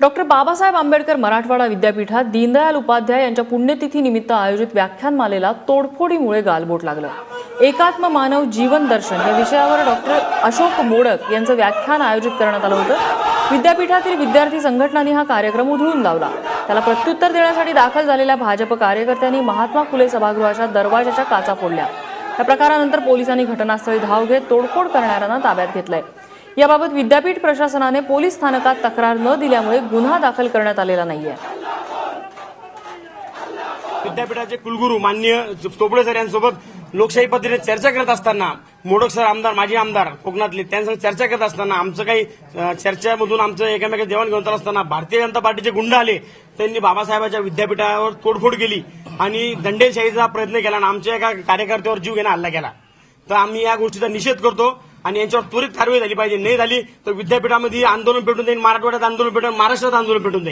Doctor Babasaheb Ambedkar Marathwada विद्यापीठात दीनदयाल उपाध्याय यांच्या पुण्यतिथीनिमित्त आयोजित व्याख्यानमालेला तोडफोडीमुळे गालबोट लागलं. एकात्म मानव जीवन दर्शन या विषयावर डॉक्टर अशोक मोडक यांचं व्याख्यान आयोजित करण्यात आलं होतं. विद्यापीठातील विद्यार्थी संघटनांनी हा कार्यक्रम उधळून लावला. त्याला प्रत्युत्तर देण्यासाठी दाखल झालेल्या भाजप कार्यकर्त्यांनी महात्मा फुले सभागृहाच्या दरवाजाच्या काचा फोडल्या. या प्रकारानंतर पोलिसांनी घटनास्थळी धाव घेत तोडफोड करणाऱ्यांना ताब्यात घेतलंय. याबाबत विद्यापीठ प्रशासनाने पोलीस स्थानकात तक्रार न दिल्यामुळे गुन्हा दाखल करण्यात आलेला नाहीये. विद्यापीठाचे कुलगुरू मान्य चोपडे सर यांसोबत लोकशाही पद्धतीने चर्चा करत असताना मोडक सर आमदार माजी आमदार कोकणातले त्यांच्यासोबत चर्चा करत असताना आमचं काही चर्चेमधून आमचं एकमेकी देवाण घेऊन चालत असताना भारतीय जनता पार्टीचे गुंड आले त्यांनी बाबासाहेबांच्या विद्यापीठावर तोडफोड केली आणि दंडेशाहीचा प्रयत्न केला आणि आमच्या एका कार्यकर्त्यावर जीव घेणं हल्ला केला. तर आम्ही या गोष्टीचा निषेध करतो. आणि यांच्यावर त्वरित कारवाई झाली पाहिजे. नाही झाली तर विद्यापीठामध्ये आंदोलन पेटून जाईल मराठवाड्यात आंदोलन पेटून महाराष्ट्रात आंदोलन पेटून जाईल